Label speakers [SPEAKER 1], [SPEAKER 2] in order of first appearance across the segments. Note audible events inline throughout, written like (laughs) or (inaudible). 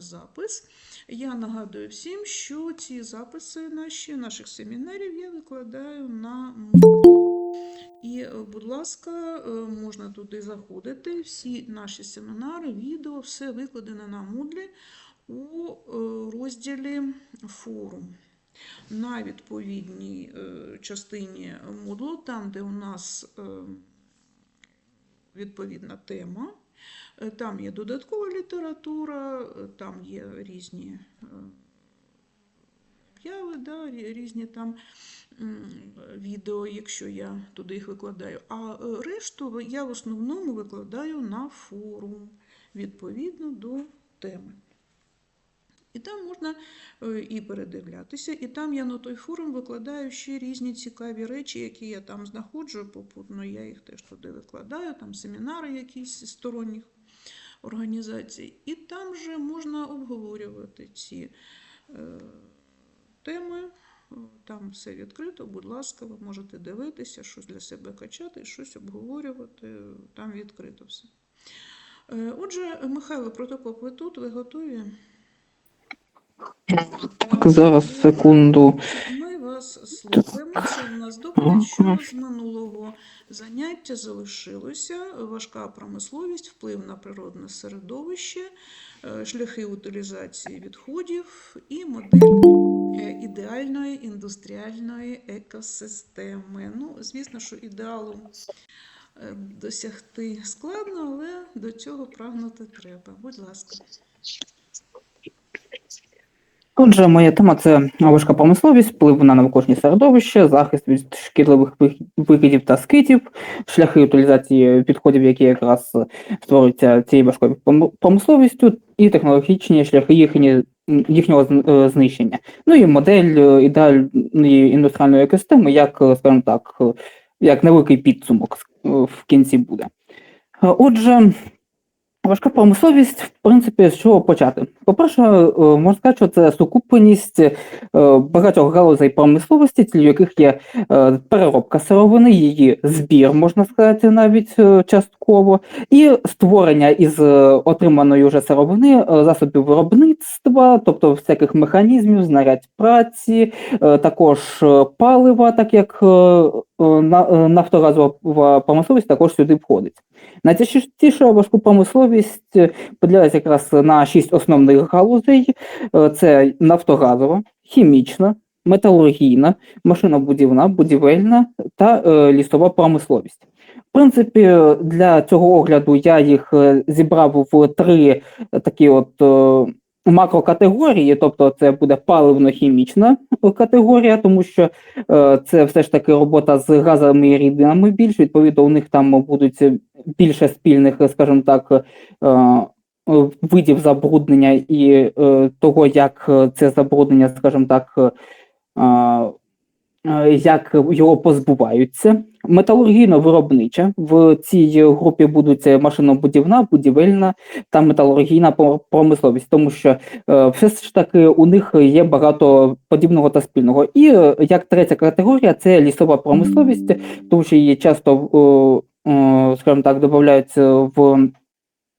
[SPEAKER 1] запис. Я нагадую всім, що ці записи наші, наших семінарів я викладаю на. І, е, будь ласка, е, можна туди заходити. Всі наші семінари, відео, все викладено на Moodle у е, розділі форум. На відповідній частині Moodle, там, де у нас відповідна тема, там є додаткова література, е, там є різні е, обяви, да, різні там відео, якщо я туди їх викладаю. А е, решту я в основному викладаю на форум відповідно до теми. І там можна і передивлятися, і там я на той форум викладаю ще різні цікаві речі, які я там знаходжу попутно, я їх теж туди викладаю, там семінари якісь сторонніх організацій. І там же можна обговорювати ці е, теми. Е, Там все відкрито, будь ласка, ви можете дивитися, щось для себе качати, щось обговорювати. Там відкрито все. Е, Отже, Михайло Протопоп, ви тут, ви готові?
[SPEAKER 2] Зараз секунду.
[SPEAKER 1] Вас слухаємо. Це у нас доповідь, що з минулого заняття залишилося. Важка промисловість, вплив на природне середовище, е, шляхи утилізації відходів і модель е, ідеальної індустріальної екосистеми. Ну, звісно, що ідеалу е, досягти складно, але до цього прагнути треба. Будь ласка.
[SPEAKER 2] Отже, моя тема це важка промисловість, вплив на навколишнє середовище, захист від шкідливих викидів та скитів, шляхи утилізації відходів, які якраз створюються цією важкою промисловістю, і технологічні шляхи їхні, їхнього е, знищення. Ну і модель е, ідеальної індустріальної екосистеми, як, е, скажімо так, як невеликий підсумок в кінці буде. Отже, Важка промисловість, в принципі, з чого почати? По-перше, е, можна сказати, що це сукупність е, багатьох галузей промисловості, ціль яких є е, переробка сировини, її збір, можна сказати, навіть частково, і створення із отриманої вже сировини засобів виробництва, тобто всяких механізмів, знарядь праці, також палива, так як на- нафтогазова промисловість також сюди входить. Найчастіше важку промисловість е, поділяється якраз на шість основних галузей: Е, це нафтогазова, хімічна, металургійна, машинобудівна, будівельна та е, лісова промисловість. В принципі, для цього огляду я їх зібрав в три такі от макрокатегорії, тобто це буде паливно-хімічна категорія, тому що е, це все ж таки робота з газами і рідинами більш, відповідно, у них там будуть більше спільних, скажімо так, е, видів забруднення і е, того, як е, це забруднення, скажімо так, е, як його позбуваються. Металургійно-виробнича. В цій групі будуть машинобудівна, будівельна та металургійна промисловість, тому що е, все ж таки у них є багато подібного та спільного. І е, як третя категорія це лісова промисловість, тому що її часто, е, е, скажімо так, додаються в е,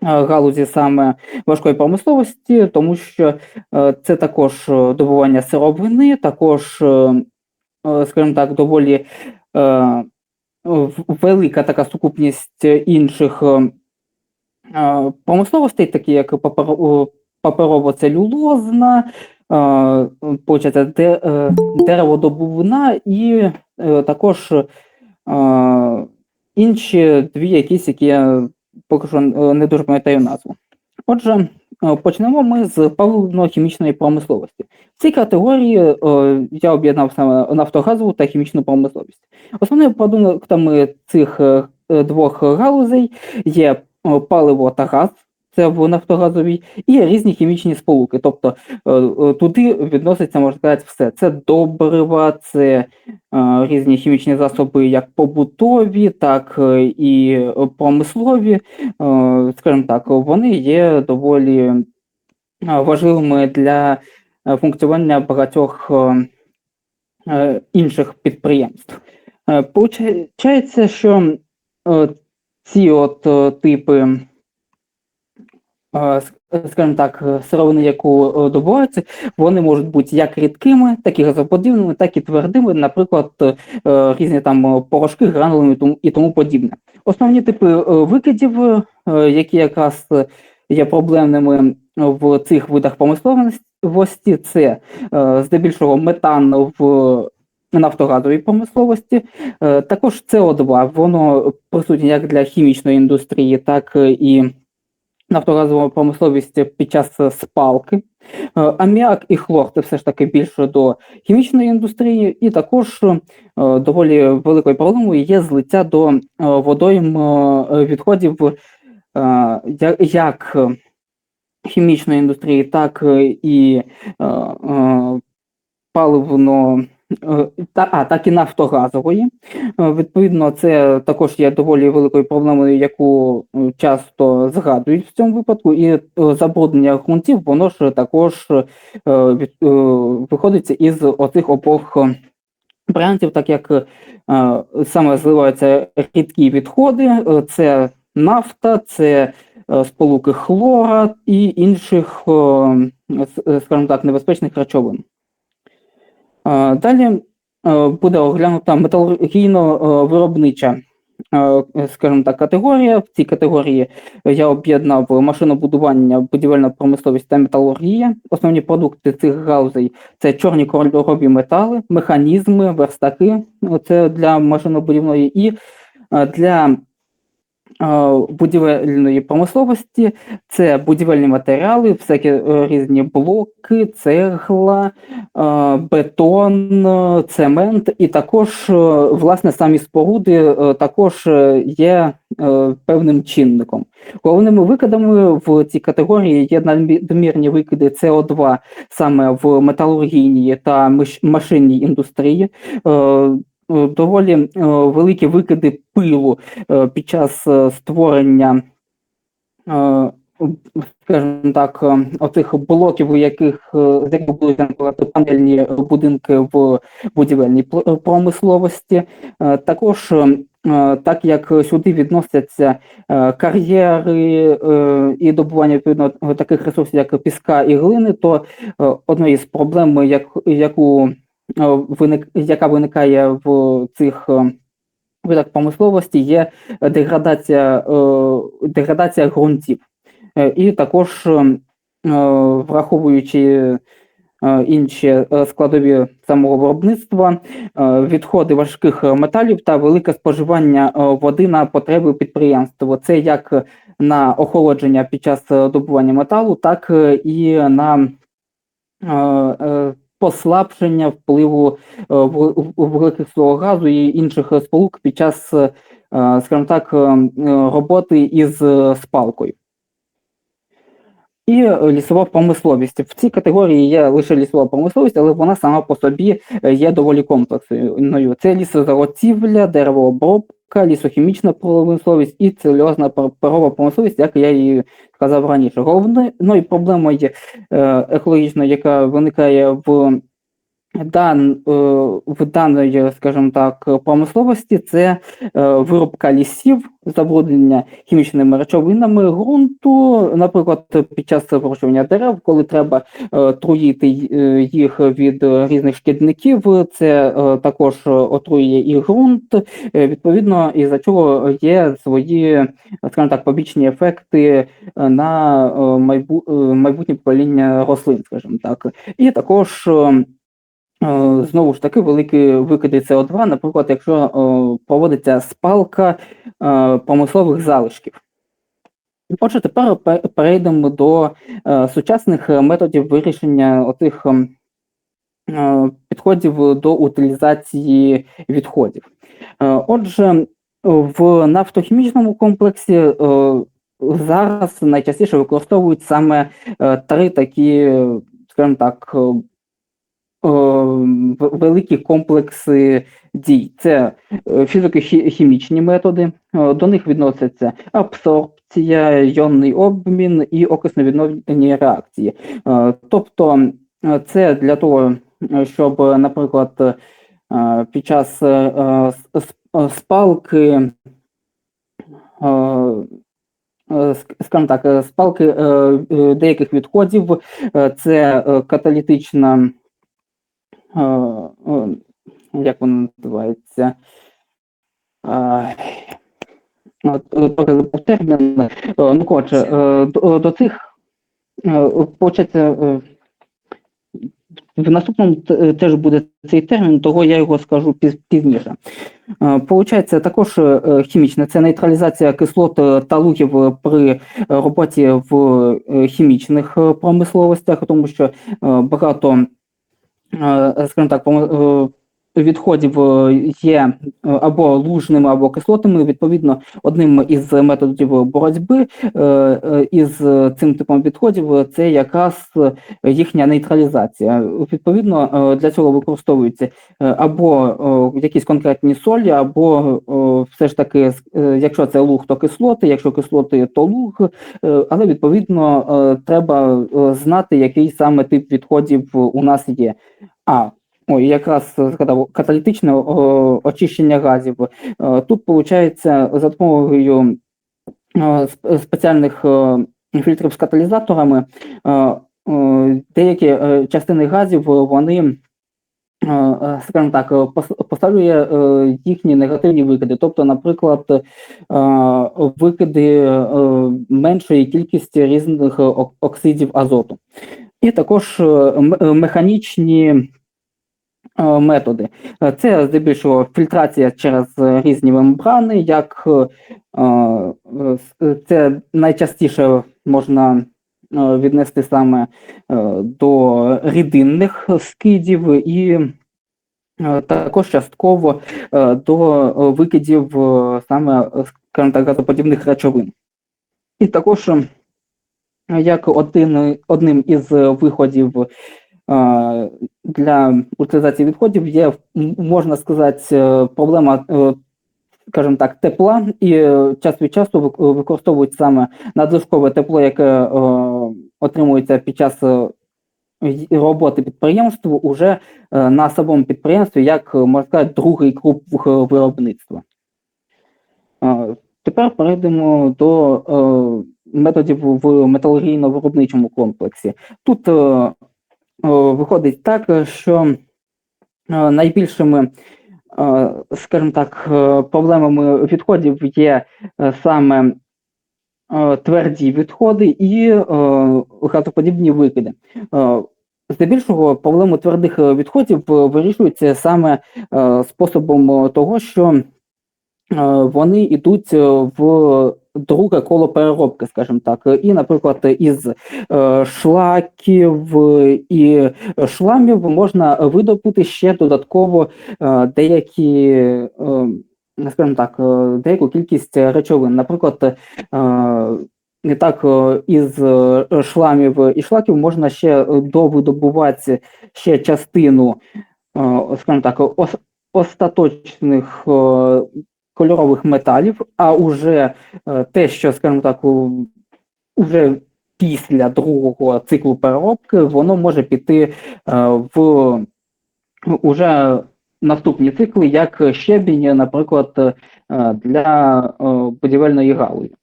[SPEAKER 2] галузі саме важкої промисловості, тому що е, це також е, добування сировини, також, е, е, скажімо так, доволі е, велика така сукупність інших е, е, промисловостей, такі як папер- паперово-целюлозна, е, де, е, дереводобувна і е, також е, інші дві якісь, які я поки що е, не дуже пам'ятаю назву. Отже, е, почнемо ми з паливно-хімічної промисловості. В цій категорії е, я об'єднав саме нафтогазову та хімічну промисловість. Основними продуктами цих е, е, двох галузей є е, паливо та газ, це в нафтогазовій, і різні хімічні сполуки. Тобто е, е, туди відноситься, можна сказати, все. Це добрива, це е, різні хімічні засоби, як побутові, так і промислові. Скажімо так, вони є доволі важливими для функціонування багатьох інших підприємств. Получається, що ці от типи скажімо так, сировини, яку е, добуваються, вони можуть бути як рідкими, так і газоподібними, так і твердими, наприклад, е, різні там порошки, гранули і тому, подібне. Основні типи е, викидів, які якраз є проблемними в цих видах промисловості, це здебільшого метан в нафтогазовій промисловості, також СО2, воно присутнє як для хімічної індустрії, так і нафтогазова промисловість під час е, спалки. Е, Аміак і хлор це все ж таки більше до хімічної індустрії, і також е, доволі великою проблемою є злиття до водойм відходів як хімічної індустрії, так і паливно. Е, Та, а, так і нафтогазової. Е, Відповідно, це також є доволі великою проблемою, яку е, часто згадують в цьому випадку, і забруднення ґрунтів, воно ж також виходить із оцих обох варіантів, так як саме зливаються рідкі відходи, це нафта, це сполуки хлора і інших, скажімо так, небезпечних речовин. Е, Далі е, буде оглянута металургійно-виробнича, скажімо так, категорія. В цій категорії я об'єднав машинобудування, будівельна промисловість та металургія. Основні продукти цих галузей це чорні кольорові метали, механізми, верстаки. Це для машинобудівної і е, для е, будівельної промисловості це будівельні матеріали, всякі е, різні блоки, цегла, бетон, е, цемент, і також е, власне самі споруди також є певним чинником. Головними викидами в цій категорії є надмірні викиди СО2 саме в металургійній та машинній індустрії. Е, Доволі е, великі викиди пилу е, під час створення, скажімо так, оцих блоків, у яких з яких накладати панельні будинки в будівельній промисловості. Також, так як сюди відносяться кар'єри і добування відповідно таких ресурсів, як піска і глини, то е, одною з проблем, як, яку виник, яка виникає в цих е, видах промисловості, є деградація, е, деградація ґрунтів. Е, І також, е, е, враховуючи е, інші е, складові самого виробництва, е, відходи важких металів та велике споживання е, води на потреби підприємства. Це як на охолодження під час е, добування металу, так е, і на е, е, послабшення впливу е, ву- вуглекислого газу і інших сполук під час, е, скажімо так, е, роботи із спалкою. І лісова промисловість. В цій категорії є лише лісова промисловість, але вона сама по собі є доволі комплексною. Це лісозаготівля, деревообробка, лісохімічна промисловість і цельозна парова промисловість, як я і казав раніше. Головною проблемою е, екологічною, яка виникає в дан, е, в даної, скажімо так, промисловості, це е, вирубка лісів, забруднення хімічними речовинами ґрунту, наприклад, під час вирощування дерев, коли треба е, труїти їх від різних шкідників, це також отруює і ґрунт. Відповідно, із за чого є свої, скажімо так, побічні ефекти на майбутнє покоління рослин, скажімо так. І також Знову ж таки, великі викиди СО2, наприклад, якщо е, проводиться спалка е, промислових залишків. Отже, тепер перейдемо до е, сучасних е, методів вирішення отих ем, е, підходів до утилізації відходів. Е, Отже, в нафтохімічному комплексі е, зараз найчастіше використовують саме е, три такі, скажімо так, е, е, великі комплекси дій. Це е, фізико-хімічні методи, до них відносяться абсорбція, йонний обмін і окисно-відновлені реакції. Е, Тобто е, це для того, щоб, наприклад, під час спалки скажімо так, спалки деяких відходів, це каталітична, як вона називається? От, забув термін. Ну, коротше, е, до, до цих, е, е, в наступному теж буде цей термін, того я його скажу пізніше. Получається, також хімічне це нейтралізація кислот та луків е, при роботі в хімічних промисловостях, тому що багато, е, скажімо так, пом- е, відходів е, є е, або лужними, або кислотними. Відповідно, одним із методів боротьби е, із цим типом відходів це якраз їхня нейтралізація. Відповідно, для цього використовуються або якісь конкретні солі, або все ж таки, якщо це луг, то кислоти, якщо кислоти, то луг. Але відповідно треба знати, який саме тип відходів у нас є. А Ой, якраз е, згадав каталітичне очищення газів. Е, Тут виходить за допомогою е, спеціальних е, фільтрів з каталізаторами е, е, деякі е, частини газів е, вони, е, е, скажімо так, е, поставлює е, їхні негативні викиди. Тобто, наприклад, е, викиди е, меншої кількості різних е, оксидів азоту. І також е, е, механічні е, методи. Е, Це здебільшого фільтрація через е, різні мембрани, як е, е, це найчастіше можна е, віднести саме е, до рідинних скидів і е, також частково е, до е, викидів е, саме, е, газоподібних речовин. І також е, як один, одним із е, виходів е, для утилізації відходів є, можна сказати, е, проблема, е, скажімо так, тепла, і е, час від часу використовують саме надлишкове тепло, яке отримується під час роботи підприємства уже на самому підприємстві, як можна сказати, другий круг виробництва. Тепер перейдемо до методів в металургійно-виробничому комплексі. Тут виходить так, що е, найбільшими, е, скажімо так, е, проблемами відходів є саме тверді відходи і газоподібні викиди. Здебільшого проблему твердих відходів вирішується саме способом того, що вони йдуть е, в друге коло переробки, скажімо так. І, наприклад, із е, шлаків і шламів можна видобути ще додатково е, деякі, е, скажімо так, е, деяку кількість речовин. Наприклад, е, не так е, із е, шламів і шлаків можна ще е, довидобувати ще частину, е, скажімо так, остаточних е, кольорових металів, а уже е, те, що, скажімо так, уже після другого циклу переробки, воно може піти е, в уже наступні цикли, як щебінь, наприклад, е, для будівельної галузі.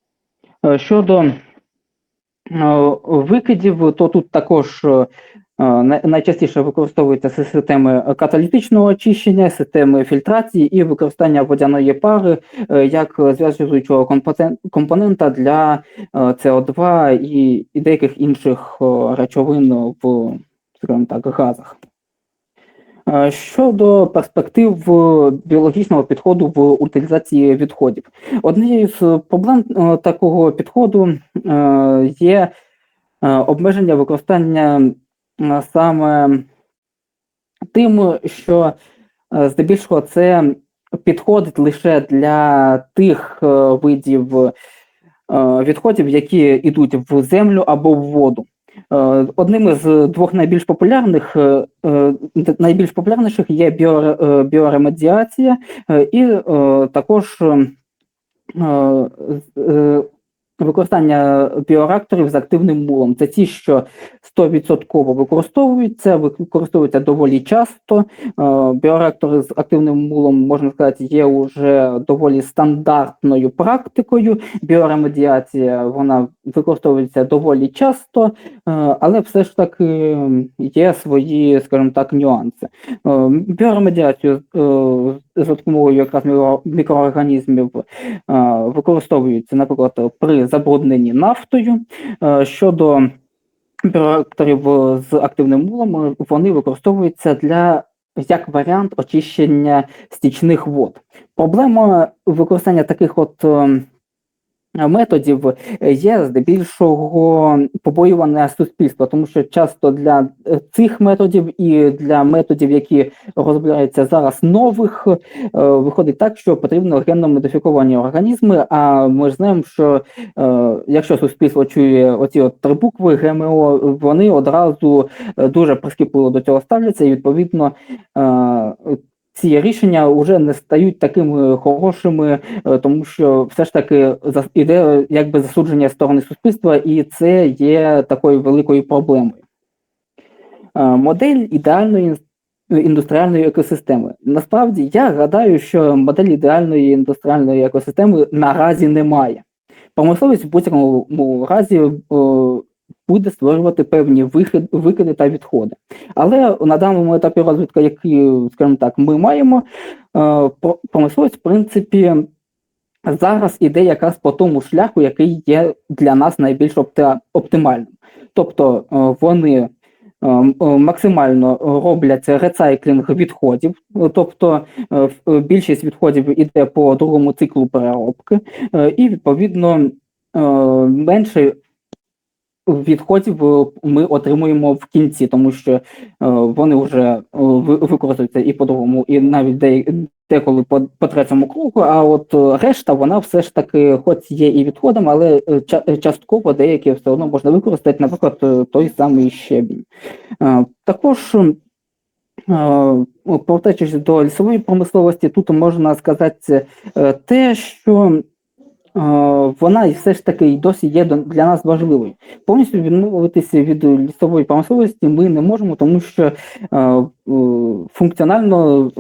[SPEAKER 2] Щодо викидів, то тут також найчастіше використовуються системи каталітичного очищення, системи фільтрації і використання водяної пари е, як зв'язуючого компонента для е, СО2 і, деяких інших е, речовин в, скажімо так, газах. Е, Щодо перспектив е, біологічного підходу в утилізації відходів, однією з проблем е, такого підходу е, є е, обмеження використання е, саме тим, що е, здебільшого це підходить лише для тих е, видів е, відходів, які йдуть в землю або в воду. Одним із двох найбільш популярних найбільш популярніших є біоремедіація і також використання біореакторів з активним мулом. Це ті, що 100% використовуються, використовуються доволі часто. Е, Біореактори з активним мулом, можна сказати, є вже доволі стандартною практикою. Біоремедіація вона використовується доволі часто, е, але все ж таки є свої, скажімо так, нюанси. Е, Біоремедіацію за допомогою якраз мікроорганізмів використовуються, наприклад, при забрудненні нафтою. Е, Щодо біореакторів е, з активним мулом, е, вони використовуються для як варіант очищення стічних вод. Проблема використання таких от е, методів є здебільшого побоюване суспільство, тому що часто для е, цих методів і для методів, які розробляються зараз нових, е, виходить так, що потрібно генно модифіковані організми. А ми ж знаємо, що е, якщо суспільство чує оці от три букви ГМО, вони одразу дуже прискіпливо до цього ставляться, і відповідно ці рішення вже не стають такими хорошими, е, тому що все ж таки іде якби засудження сторони суспільства, і це є такою великою проблемою. Е, Модель ідеальної індустріальної екосистеми. Насправді я гадаю, що модель ідеальної індустріальної екосистеми наразі немає. Промисловість в будь-якому разі е, буде створювати певні викиди та відходи. Але на даному етапі розвитку, який, скажімо так, ми маємо, е, промисловість, в принципі, зараз іде якраз по тому шляху, який є для нас найбільш оптимальним. Тобто е, вони е, максимально роблять рецайклінг відходів, тобто більшість відходів іде по другому циклу переробки, і відповідно менше відходів е, ми отримуємо в кінці, тому що е, вони вже е, використовуються і по другому, і навіть де, деколи по, по третьому кругу. А от решта вона все ж таки, хоч є і відходом, але ча- частково деякі все одно можна використати, наприклад, той самий щебінь. Також. Повертаючись до лісової промисловості, тут можна сказати те, що вона все ж таки досі є для нас важливою. Повністю відмовитися від лісової промисловості ми не можемо, тому що е, е, функціонально,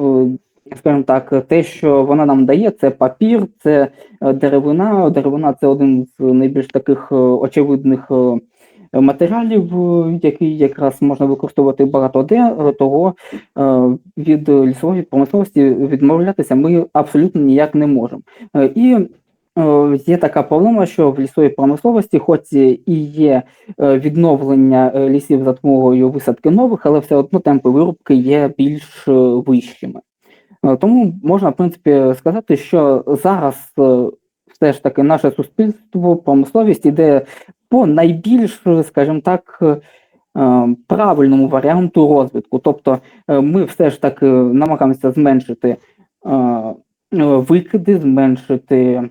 [SPEAKER 2] е, скажімо так, те, що вона нам дає, це папір, це е, деревина. Деревина це один з найбільш таких е, очевидних. е, Матеріалів, е, які якраз можна використовувати багато де, е, того е, від лісової промисловості відмовлятися ми абсолютно ніяк не можемо. Е, І е, є така проблема, що в лісовій промисловості, хоч і є е, відновлення е, лісів за допомогою висадки нових, але все одно темпи вирубки є більш е, вищими. Е, Тому можна, в принципі, сказати, що зараз е, все ж таки наше суспільство, промисловість іде по найбільш, скажімо так, е, е, правильному варіанту розвитку. Тобто е, ми все ж таки намагаємося зменшити е, е, викиди, зменшити, е,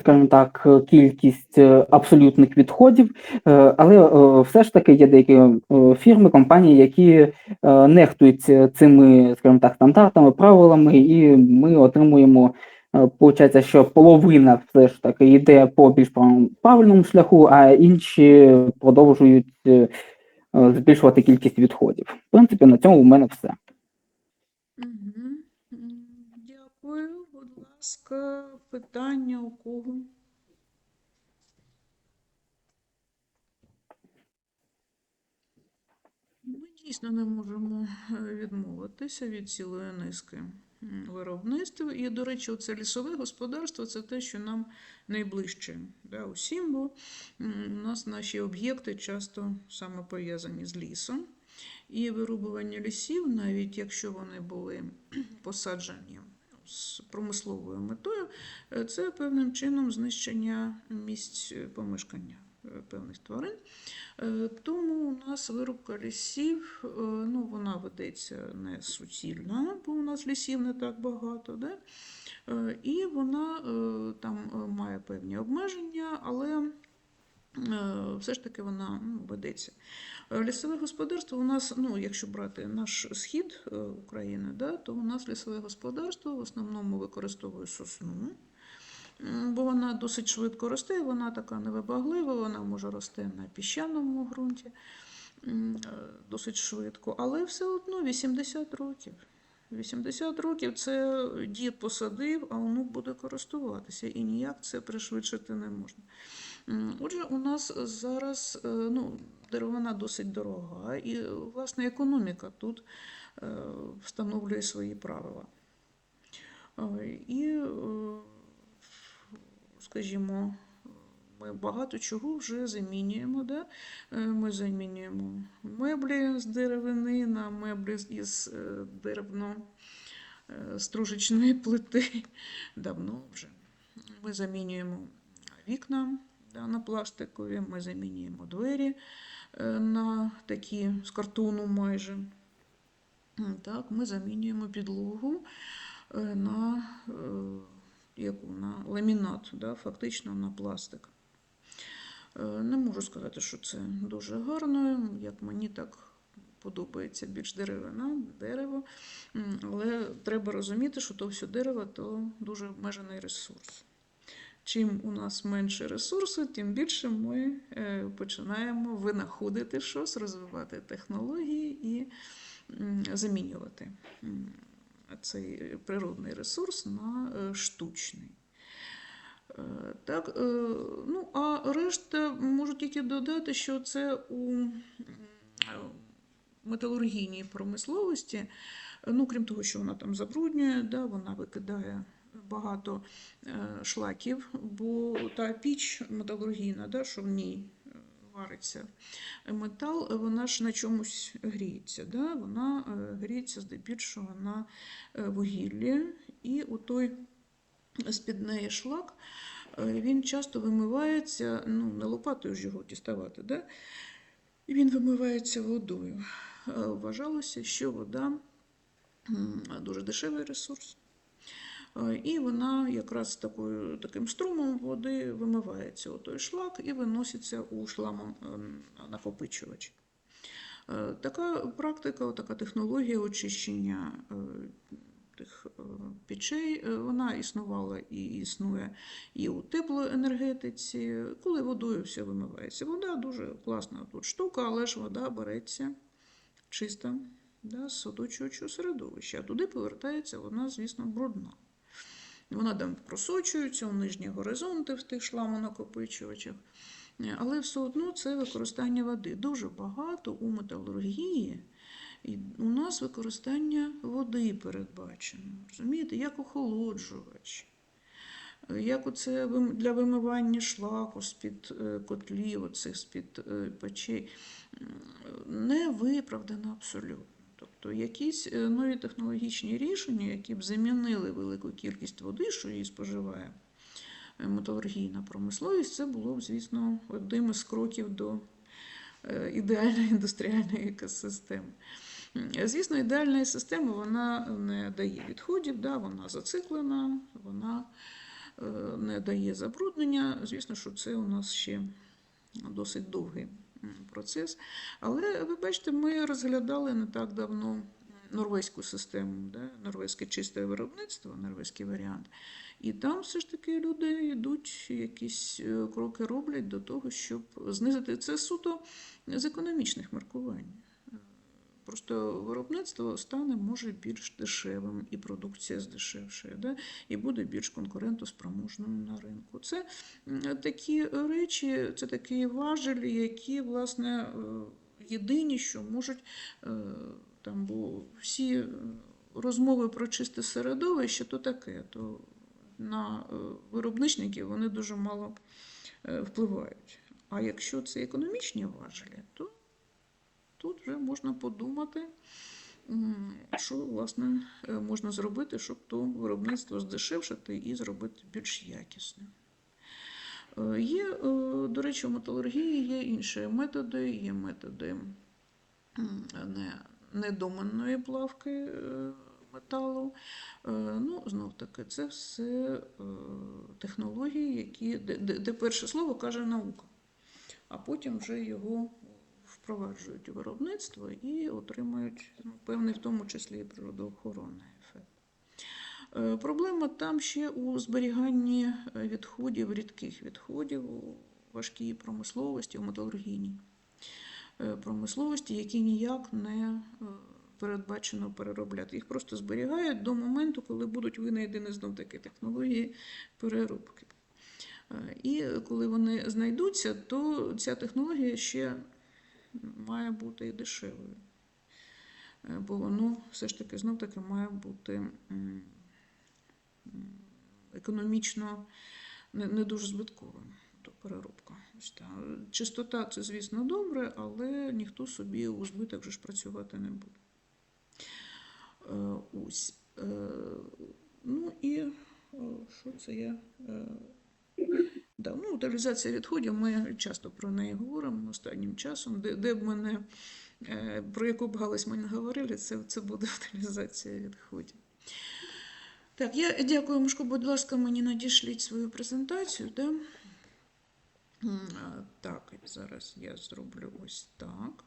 [SPEAKER 2] скажімо так, кількість е, абсолютних відходів, е, але е, все ж таки є деякі е, фірми, компанії, які е, нехтують цими, скажімо так, стандартами, правилами, і ми отримуємо. е, Получається, що половина все ж таки йде по більш правильному шляху, а інші продовжують е, е, збільшувати кількість відходів. В принципі, на цьому у мене все.
[SPEAKER 1] Мгм. М, Дякую. Будь ласка, питання у кого? Ми дійсно не можемо е, відмовитися від цілої низки виробництв. І, до речі, це лісове господарство це те, що нам найближче да, усім, бо у нас наші об'єкти часто саме пов'язані з лісом. І вирубування лісів, навіть якщо вони були (clears throat) посаджені з промисловою метою, е, це певним чином знищення місць е, помешкання е, певних тварин. Тому у нас вирубка лісів, ну, вона ведеться не суцільно, бо у нас лісів не так багато. Да? І вона там має певні обмеження, але все ж таки вона ну, ведеться. Е, Лісове господарство у нас, ну, якщо брати наш схід е, України, да, то у нас лісове господарство в основному використовує сосну. бо вона досить швидко росте, вона така невибаглива, вона може рости на піщаному ґрунті е, досить швидко, але все одно 80 років. 80 років це дід посадив, а онук буде користуватися, і ніяк це пришвидшити не можна. Отже, у нас зараз е, ну, деревина досить дорога, і е, власне економіка тут е, встановлює свої правила. Е, І, е, скажімо, ми багато чого вже замінюємо. Да? Е, Ми замінюємо меблі з деревини на меблі із е, деревно е, стружечної плити. Давно вже. Ми замінюємо вікна на пластикові, ми замінюємо двері е, на такі з картону майже. Так, ми замінюємо підлогу е, на, е, яку, на ламінат, да, фактично на пластик. Не можу сказати, що це дуже гарно, як мені так подобається більш деревина, дерево. Але треба розуміти, що то все дерево то дуже обмежений ресурс. Чим у нас менше ресурсу, тим більше ми е, починаємо винаходити щось, розвивати технології і замінювати цей природний ресурс на е, штучний. Е, Так, ну, а решта можу тільки додати, що це у металургійній промисловості, ну, крім того, що вона там забруднює, да, вона викидає багато е, шлаків, бо та піч металургійна, да, що в ній е, вариться метал, вона ж на чомусь гріється. Да? Вона е, гріється здебільшого на вугіллі, і у той з-під неї шлак він часто вимивається, ну, не лопатою ж його діставати, да? він вимивається водою. Вважалося, що вода дуже дешевий ресурс. Е, І вона якраз такою, таким струмом води вимивається у той шлак і виноситься у шламонакопичувач. Е, Така практика, така технологія очищення е, тих печей, вона існувала і існує і у теплоенергетиці, коли водою все вимивається. Вода дуже класна тут штука, але ж вода береться чиста да, з оточуючого середовища, а туди повертається вона, звісно, брудна. Вона там просочується у нижні горизонти в тих шламонакопичувачах. Але все одно це використання води. Дуже багато у металургії. І у нас використання води передбачено. Розумієте, як охолоджувач, як оце для вимивання шлаку з-під е, котлів, оцих з-під е, печей. Не виправдано абсолютно. Тобто якісь е, нові технологічні рішення, які б замінили велику кількість води, що її споживає е, металургійна промисловість, це було б, звісно, одним із кроків до е, ідеальної (laughs) індустріальної екосистеми. Звісно, ідеальна система вона не дає відходів, да, вона зациклена, вона не дає забруднення. Звісно, що це у нас ще досить довгий процес. Але ви бачите, ми розглядали не так давно норвезьку систему, да, норвезьке чисте виробництво, норвезький варіант. І там все ж таки люди йдуть, якісь е, кроки роблять до того, щоб знизити це суто з економічних міркувань. Просто виробництво стане може більш дешевим, і продукція здешевшає, да? і буде більш конкурентоспроможною на ринку. Це такі речі, це такі важелі, які, власне, е, єдині, що можуть е, там, бо всі е, розмови про чисте середовище, то таке, то на виробничників вони дуже мало впливають. А якщо це економічні важелі, то тут вже можна подумати, що власне е, можна зробити, щоб то виробництво здешевшити і зробити більш якісним. Е, Є, е, до речі, у металургії є інші методи, є методи не, плавки металу. Ну, знов таки, це все технології, які, де, де перше слово каже наука, а потім вже його впроваджують виробництво і отримують ну, певний, в тому числі і природоохоронний ефект. Е, Проблема там ще у зберіганні е, відходів, рідких відходів у важкій промисловості, у металургійній е, промисловості, які ніяк не передбачено переробляти. Їх просто зберігають до моменту, коли будуть винайдені знов таки технології переробки. І коли вони знайдуться, то ця технологія ще має бути і дешевою. Е, Бо воно все ж таки знов таки має бути економічно не, дуже збитковим. То переробка. Чистота це, звісно, добре, але ніхто собі у збиток вже ж працювати не буде. Е, Ось. Е, Ну і що це я? Да, ну, утилізація відходів, ми часто про неї говоримо останнім часом. Де, де б мене, е, про яку б галузь ми не говорили, це, це буде утилізація відходів. Так, я дякую, Мушко, будь ласка, мені надішліть свою презентацію. Да? Так, зараз я зроблю ось так.